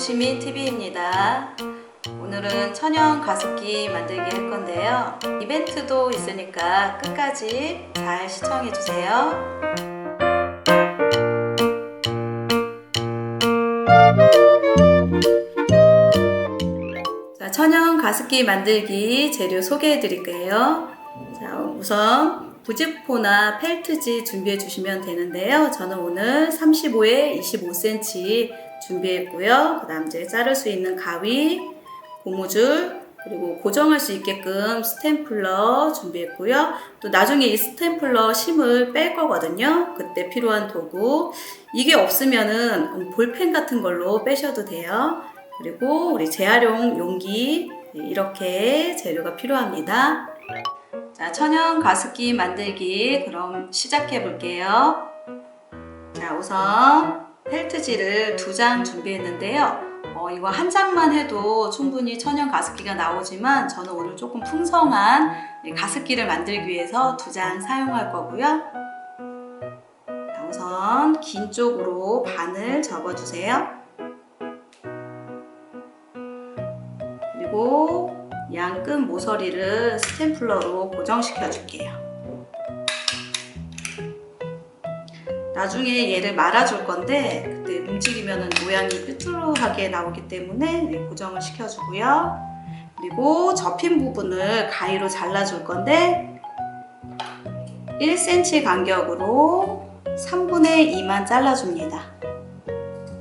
지구시민TV입니다. 오늘은 천연 가습기 만들기 할 건데요. 이벤트도 있으니까 끝까지 잘 시청해주세요. 자, 천연 가습기 만들기 재료 소개해 드릴게요. 자, 우선 부직포나 펠트지 준비해 주시면 되는데요. 저는 오늘 35에 25cm 준비했고요. 그 다음 이제 자를 수 있는 가위, 고무줄, 그리고 고정할 수 있게끔 스탬플러 준비했고요. 또 나중에 이 스탬플러 심을 뺄 거거든요. 그때 필요한 도구. 이게 없으면은 볼펜 같은 걸로 빼셔도 돼요. 그리고 우리 재활용 용기 네, 이렇게 재료가 필요합니다. 자, 천연 가습기 만들기 그럼 시작해 볼게요. 자, 우선 펠트지를 두 장 준비했는데요. 어, 이거 한 장만 해도 충분히 천연 가습기가 나오지만 저는 오늘 조금 풍성한 네, 가습기를 만들기 위해서 두 장 사용할 거고요. 자, 우선 긴 쪽으로 반을 접어주세요. 그리고 양 끝 모서리를 스탬플러로 고정시켜 줄게요. 나중에 얘를 말아줄 건데 그때 움직이면 모양이 삐뚤하게 나오기 때문에 네, 고정을 시켜주고요. 그리고 접힌 부분을 가위로 잘라줄 건데 1cm 간격으로 3분의 2만 잘라줍니다.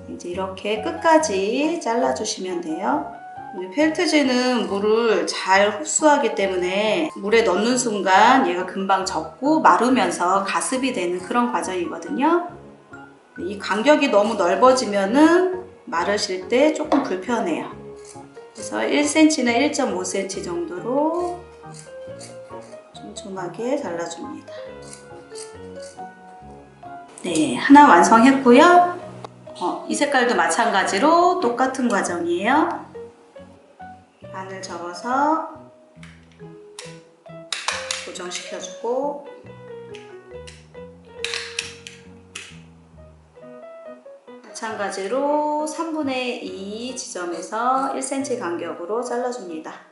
이제 이렇게 끝까지 잘라주시면 돼요. 이 펠트지는 물을 잘 흡수하기 때문에 물에 넣는 순간 얘가 금방 젖고 마르면서 가습이 되는 그런 과정이거든요. 이 간격이 너무 넓어지면은 마르실 때 조금 불편해요. 그래서 1cm나 1.5cm 정도로 촘촘하게 잘라줍니다. 네, 하나 완성했고요. 어, 이 색깔도 마찬가지로 똑같은 과정이에요. 반을 접어서 고정시켜주고 마찬가지로 3분의 2 지점에서 1cm 간격으로 잘라줍니다.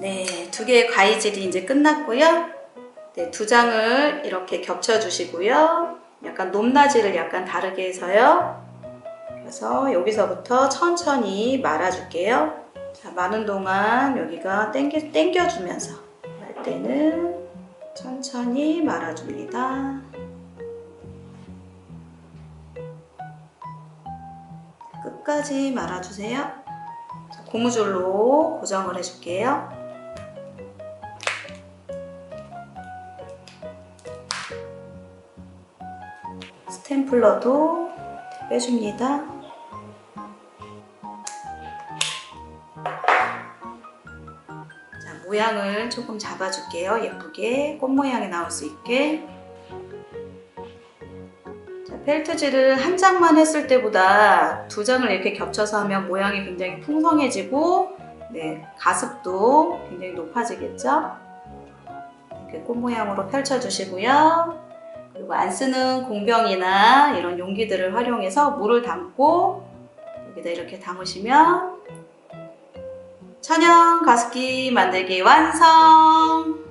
네, 두 개의 과이질이 이제 끝났고요. 네, 두 장을 이렇게 겹쳐 주시고요. 약간 높낮이를 약간 다르게 해서요. 그래서 여기서부터 천천히 말아줄게요. 자, 마는 동안 여기가 당겨, 당겨주면서 말 때는 천천히 말아줍니다. 끝까지 말아주세요. 자, 고무줄로 고정을 해줄게요. 스탬플러도 빼줍니다. 자, 모양을 조금 잡아줄게요. 예쁘게 꽃 모양이 나올 수 있게. 자, 펠트지를 한 장만 했을 때보다 두 장을 이렇게 겹쳐서 하면 모양이 굉장히 풍성해지고 네, 가습도 굉장히 높아지겠죠? 이렇게 꽃 모양으로 펼쳐주시고요. 그리고 안 쓰는 공병이나 이런 용기들을 활용해서 물을 담고 여기다 이렇게 담으시면 천연 가습기 만들기 완성!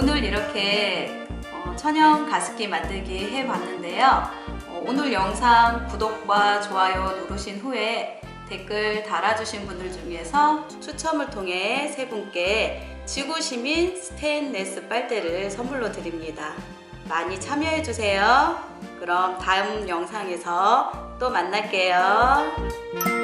오늘 이렇게 어, 천연 가습기 만들기 해봤는데요. 어, 오늘 영상 구독과 좋아요 누르신 후에 댓글 달아주신 분들 중에서 추첨을 통해 세 분께 지구시민 스테인레스 빨대를 선물로 드립니다. 많이 참여해주세요. 그럼 다음 영상에서 또 만날게요.